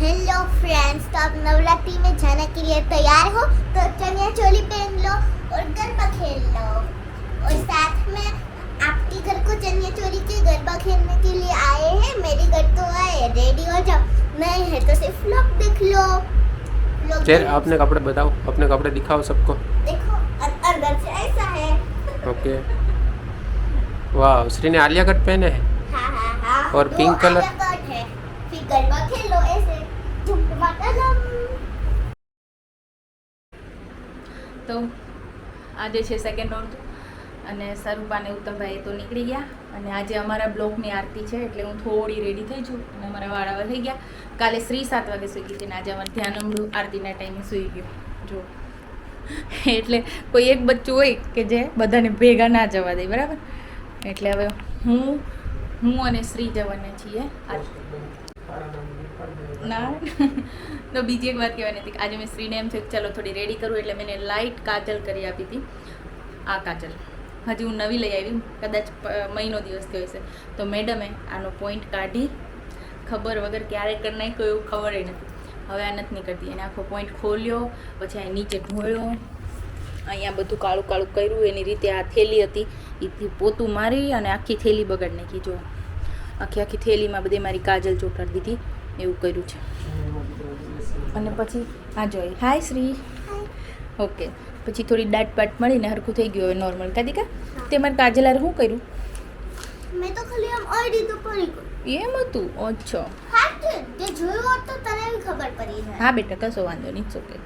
Hello friends तो आप नवरात्रि में जाने के लिए तैयार हो तो चनिया चोली पहन लो और गरबा खेल लो। और साथ में आपके घर को चनिया चोली के गरबा खेलने के लिए आए हैं। मेरे घर तो आए रेडी हो जाओ। नहीं है तो सिर्फ़ लोग देख लो। चेर अपने कपड़े बताओ। अपने कपड़े दिखाओ सबको। देखो अंदर से ऐसा है। ओके। वाह श्री ने आलिया कट पहने हैं? हाँ हाँ हाँ। और है। फिर गरबा खेलो ऐसे। તો આજે છે સેકન્ડ નોર્થ અને સ્વરૂપા અને ઉત્તમભાઈ તો નીકળી ગયા. અને આજે અમારા બ્લોકની આરતી છે, એટલે હું થોડી રેડી થઈ છું અને અમારા વાળાવા થઈ ગયા. કાલે શ્રી સાત વાગે સૂઈ ગઈ હતી અને આજે અમારે ધ્યાન અમૃત આરતીના ટાઈમે સૂઈ ગયું. જો. એટલે કોઈ એક બચ્ચું હોય કે જે બધાને ભેગા ના જવા દે, બરાબર? એટલે હવે હું હું અને શ્રી જવાના છીએ. આરતી ના. તો બીજી એક વાત કહેવાની હતી કે આજે મેં શ્રીને એમ થયું ચાલો થોડી રેડી કરું એટલે મેં લાઇટ કાજલ કરી આપી હતી. આ કાજલ. હજી હું નવી લઈ આવી. કદાચ મહિનો દિવસ થયો હશે. તો મેડમે આનો પોઈન્ટ કાઢી, ખબર વગર ક્યારે કરી નાખ્યો એવું ખબર નથી. હવે આ નથી નીકળતી. એને આખો પોઈન્ટ ખોલ્યો, પછી અહીં નીચે ઢોળ્યો અહીંયા બધું કાળું કાળું કર્યું. એની રીતે આ થેલી હતી. એથી પોતું મારી અને આખી થેલી બગાડી નાખી. જો આખી આખી થેલીમાં બધી મારી કાજલ ચોટાડી દીધી. એવું કર્યું છે. અને પછી આ જોઈ. હાય શ્રી ઓકે પછી થોડી દાટ પાટ મળીને હરખું થઈ ગયું હવે નોર્મલ કાદિકા તે મારે કાજલાર શું કર્યું? મેં તો ખાલી આમ અડી તો પડી એમ હતું? અચ્છા. હા તે તે જોયું હોત તો તને ખબર પડી જાય હા બેટા કશો વાંધો નહીં ઓકે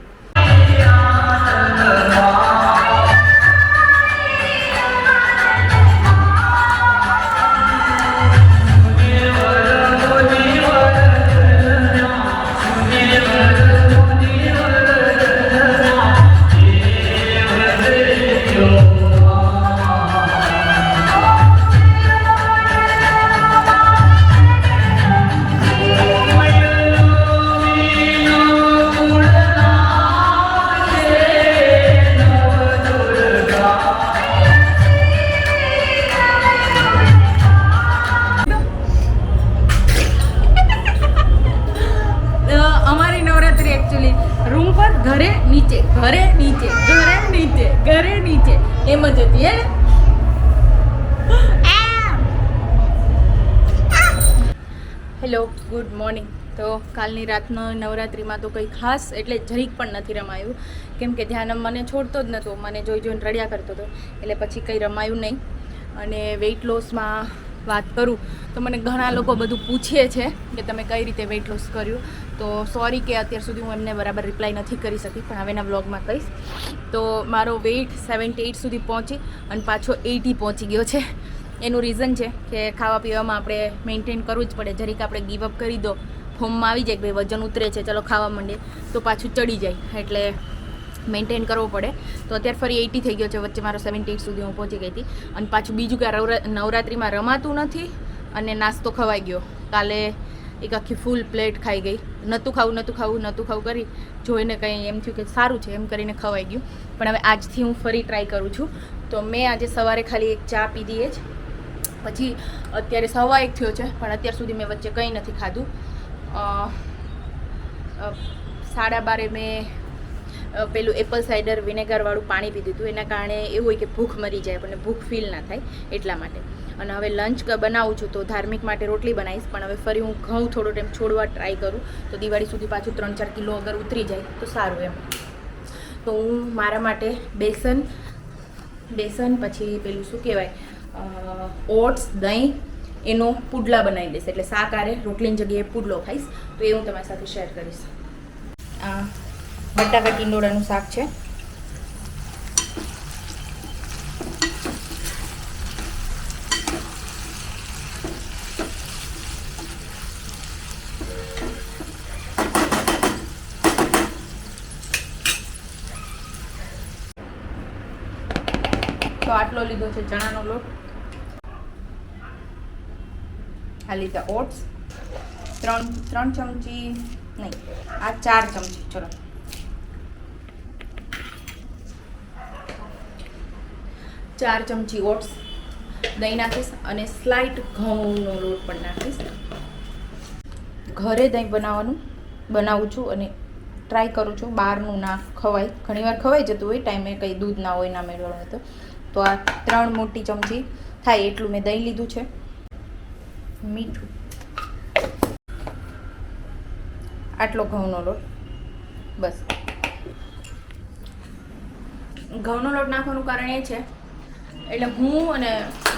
એકચ્યુઅલી રૂમ પર ઘરે નીચે ઘરે નીચે ઘરે નીચે ઘરે નીચે. એમ જ હતી, હે હેલો ગુડ મોર્નિંગ તો કાલની રાતનો નવરાત્રિમાં તો કંઈ ખાસ એટલે જરીક પણ નથી રમાયું. કેમ કે ધ્યાન મને છોડતો જ નહોતો મને જોઈ જોઈને રડ્યા કરતો હતો, એટલે પછી કંઈ રમાયું નહીં. અને વેઇટ લોસમાં વાત કરું, તો મને ઘણા લોકો બધું પૂછે છે કે તમે કઈ રીતે વેઇટ લોસ કર્યું. તો સોરી કે અત્યાર સુધી હું એમને બરાબર રિપ્લાય નથી કરી શકી, પણ હવેના વ્લોગમાં કહીશ. તો મારો વેઇટ સેવન્ટી એઇટ સુધી પહોંચી અને પાછો એટી પહોંચી ગયો છે. એનું રીઝન છે કે ખાવા પીવામાં આપણે મેન્ટેન કરવું જ પડે. જરીક આપણે ગીવઅપ કરી દો ફોર્મમાં આવી જાય કે ભાઈ વજન ઉતરે છે, ચલો ખાવા માંડે તો પાછું ચડી જાય. એટલે મેન્ટેન કરવો પડે. તો અત્યારે ફરી એટી થઈ ગયો છે, વચ્ચે મારો સેવન્ટી એટ સુધી હું પહોંચી ગઈ હતી. અને પાછું બીજું કે નવરાત્રિમાં રમાતું નથી અને નાસ્તો ખવાઈ ગયો. કાલે એક આખી ફૂલ પ્લેટ ખાઈ ગઈ. નહોતું ખાવું નહોતું ખાવું નહોતું ખાવું કરી જોઈને કંઈ એમ થયું કે સારું છે, એમ કરીને ખવાઈ ગયું. પણ હવે આજથી હું ફરી ટ્રાય કરું છું. તો મેં આજે સવારે ખાલી એક ચા પીધી એ જ. પછી અત્યારે સવા એક થયો છે, પણ અત્યાર સુધી મેં વચ્ચે કંઈ નથી ખાધું. સાડા બારે મેં પેલું એપલ સાઇડર વિનેગરવાળું પાણી પીધું હતું. એના કારણે એવું હોય કે ભૂખ મરી જાય પણ ભૂખ ફીલ ના થાય એટલા માટે. અને હવે લંચ બનાવું છું તો ધાર્મિક માટે રોટલી બનાવીશ, પણ હવે ફરી હું ઘઉં થોડો ટાઈમ છોડવા ટ્રાય કરું. તો દિવાળી સુધી પાછું ત્રણ ચાર કિલો અગર ઉતરી જાય તો સારું એમ. તો હું મારા માટે બેસન બેસન પછી પેલું શું કહેવાય ઓટ્સ, દહીં, એનો પુડલા બનાવી દઈશ. એટલે શાક આરે, રોટલીની જગ્યાએ પુડલો ખાઈશ. તો એ હું તમારી સાથે શેર કરીશ. બટાકા ટીંડોળાનું શાક છે. તો આટલો લીધો છે? ચણાનો લોટ? આ લીધા ઓટ્સ. ત્રણ ત્રણ ચમચી નહીં, આ ચાર ચમચી, ચલો. ચાર ચમચી ઓટ્સ દહીં નાખીશ અને સ્લાઇટ ઘઉંનો લોટ પણ નાખીશ. ઘરે દહીં બનાવવાનું બનાવું છું અને ટ્રાય કરું છું. બહારનું ના ખવાય. ઘણીવાર ખવાઈ જતું હોય, ટાઈમે કંઈ દૂધ ના હોય, ના મેળવવાનું હોય તો. તો આ ત્રણ મોટી ચમચી થાય એટલું મેં દહીં લીધું છે. મીઠું. આટલો ઘઉંનો લોટ. બસ. ઘઉંનો લોટ નાખવાનું કારણ એ છે, એટલે હું અને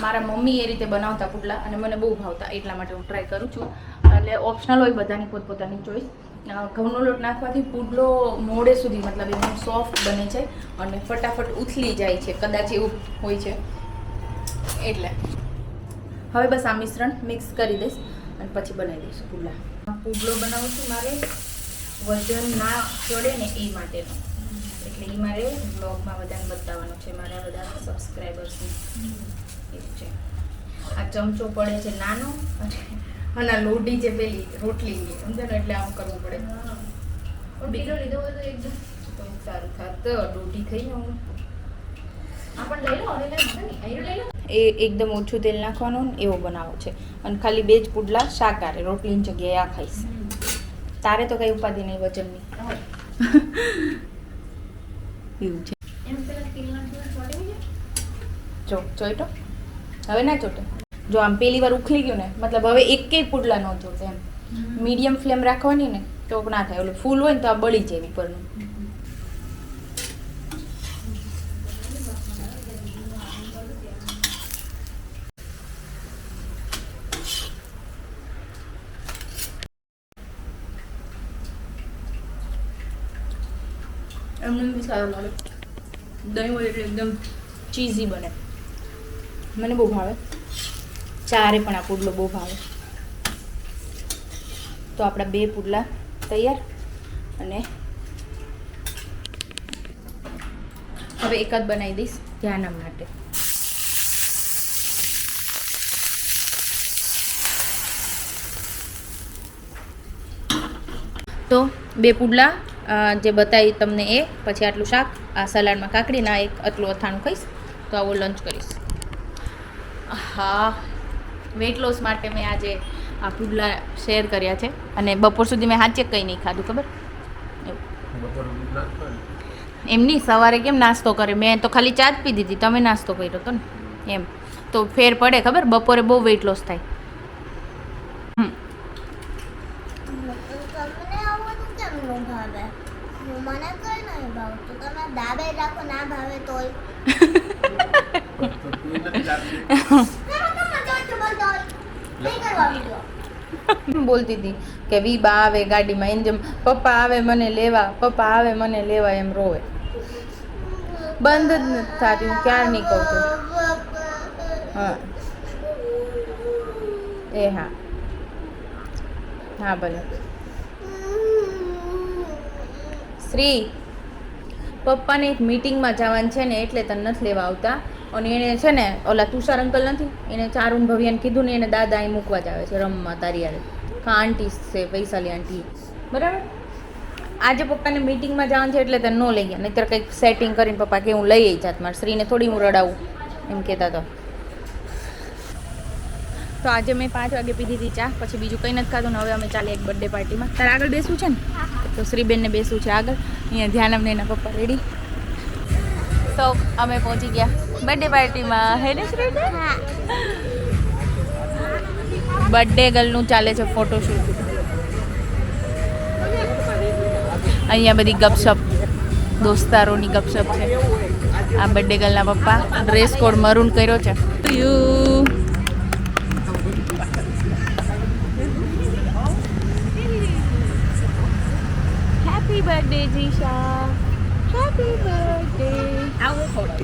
મારા મમ્મી એ રીતે બનાવતા પુડલા અને મને બહુ ભાવતા એટલા માટે હું ટ્રાય કરું છું. એટલે ઓપ્શનલ હોય બધાની પોતપોતાની ચોઈસ ઘઉંનો લોટ નાખવાથી પુડલો મોડે સુધી, મતલબ એકદમ સોફ્ટ બને છે અને ફટાફટ ઉથલી જાય છે, કદાચ એવું હોય છે. એટલે. હવે બસ આ મિશ્રણ મિક્સ કરી દઈશ અને પછી બનાવી દઈશ પુડલા. પુડલો બનાવું છું મારે વજન ના ચડે ને એ માટેનો. એટલે એ મારે બ્લોગમાં બધાને બતાવવાનું છે, મારા બધા સબસ્ક્રાઈબર્સને એવું છે. આ ચમચો પડે છે નાનો અને અને આ લોઢી છે પેલી રોટલી સમજો ને? એટલે આમ કરવું પડે. બીજો લીધો હોય તો એકદમ તો સારું થાત. તો રોટી થઈ હું આ લઈ લો અને લઈ લો ને? અહીં લઈ લો. એ એકદમ ઓછું તેલ નાખવાનું ને એવો બનાવો છે. અને ખાલી બે જ પુડલા શાકાહારી રોટલીની જગ્યાએ આ ખાઈશ. તારે તો કઈ ઉપાધિ નહીં વજનની. એવું છે. જો ચોઈટો હવે ના ચોટે. જો આમ પેલી વાર ઉખલી ગયું ને મતલબ હવે એકેય પુડલા ન ચોટે એમ. મીડિયમ ફ્લેમ રાખવાની ને તો ના થાય. એટલે ફૂલ હોય ને તો આ બળી જાય ઉપરનું એમને બી સારું લાગે. દહીં હોય એટલે એકદમ ચીઝી બને. મને બહુ ભાવે. ચારે પણ આ પુડલો બહુ ભાવે. તો આપણા બે પુડલા તૈયાર અને હવે એક જ બનાવી દઈશ ધ્યાનમ માટે. તો બે પુડલા જે બતાવી તમને એ, પછી આટલું શાક, આ સલાડમાં કાકડીના એક, આટલું અથાણું ખાઈશ. તો આવો લંચ કરીશ. હા વેટ લોસ માટે મેં આજે આ પુડલા શેર કર્યા છે. અને બપોર સુધી મેં હાચે કંઈ નહીં ખાધું ખબર? એવું એમની સવારે કેમ નાસ્તો કરે? મેં તો ખાલી ચા જ પી દીધી તમે નાસ્તો કર્યો હતો ને? એમ. તો ફેર પડે ખબર? બપોરે બહુ વેટ લોસ થાય. હમ. તમને આવું બધું કેમ ન ભાવે? હું મને કઈ નહીં ભાવતું તમે દાબે રાખો ના ભાવે તોય બોલતી હતી કે વી બા આવે ગાડીમાં, એમ જેમ પપ્પા આવે મને લેવા, પપ્પા આવે મને લેવા એમ રોવે. બંધ જ નથી થતી, હું ક્યાં નહીં કહું છું? હા. એ હા. હા, ભલે. શ્રી, પપ્પાને એક મીટિંગમાં જવાનું છે ને, એટલે તને નથી લેવા આવતા. અને એને છે ને, ઓલા તુષાર અંકલ નથી, એને ચારુન ભવ્યાને કીધું ને એને દાદા અહીં મૂકવા જ આવે છે, રમવા, તારી યારે કા આંટી છે પૈસાલી આંટી. બરાબર? આજે પપ્પાને મીટિંગમાં જવાનું છે એટલે તને ન લઈ ગયા, નહીતર કંઈક સેટિંગ કરીને પપ્પા કે હું લઈ આવી જાત, મારા શ્રીને થોડી હું રડાવું, એમ કહેતા તો. તો આજે મેં પાંચ વાગે પીધી હતી ચા, પછી બીજું કંઈ નથી ખાધું ને હવે અમે ચાલીએ એક બર્થડે પાર્ટીમાં તારે આગળ બેસવું છે ને? તો શ્રીબેનને બેસવું છે આગળ. અહીંયા ધ્યાન અમને એના પપ્પા રેડી તો અમે પહોંચી ગયા. બર્થડે પાર્ટીમાં હે ને હા બર્થડે ગર્લનું ચાલે છે ફોટોશૂટ અહીંયા બધી ગપશપ દોસ્તારોની ગપશપ છે. આ બર્થડે ગર્લના પપ્પા ડ્રેસ કોડ મરૂન કર્યો છે. You happy birthday Jisha happy birthday આવો થોડો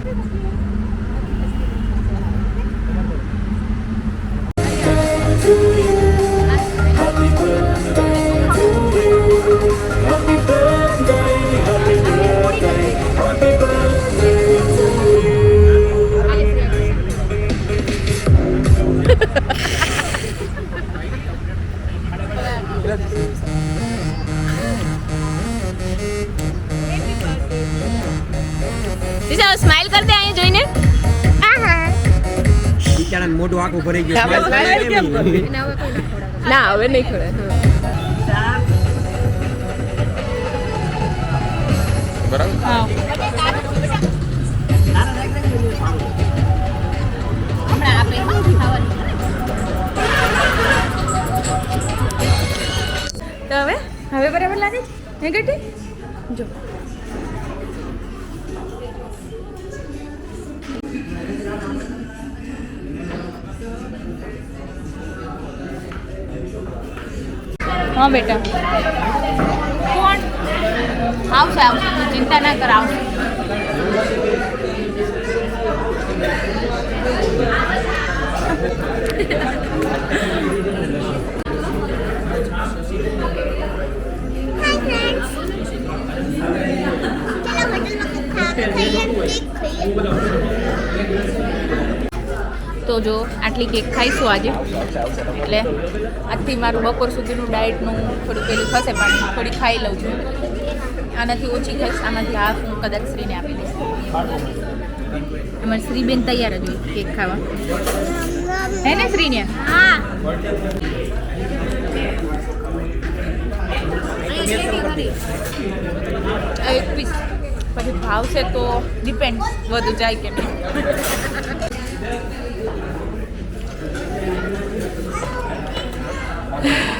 જીજા સ્માઈલ કર દે અહીં જોઈને. બિચારા મોઢું આખું ભરી ગયું. ના હવે નહીં ખોડે બરાબર. હા બેટા કોણ આવશે આવશે તું ચિંતા ના કર આવશે હાય ફ્રેન્ડ્સ ચલો હોટલમાં કંઈક ખાવા ખાઈએ તો જો આટલી કેક ખાઈશું આજે. એટલે આજથી મારું બપોર સુધીનું ડાયટનું થોડું પેલું થશે પણ થોડી ખાઈ લઉં છું. આનાથી ઓછી ખાઈશ આમાંથી હાફ હું કદાચ શ્રીને આપી દઈશ. અમારી શ્રીબેન તૈયાર જ હોય કેક ખાવા. હે ને શ્રીને? હા. એક પીસ. પછી ભાવશે તો ડિપેન્ડ વધુ જાય કે નહીં. that.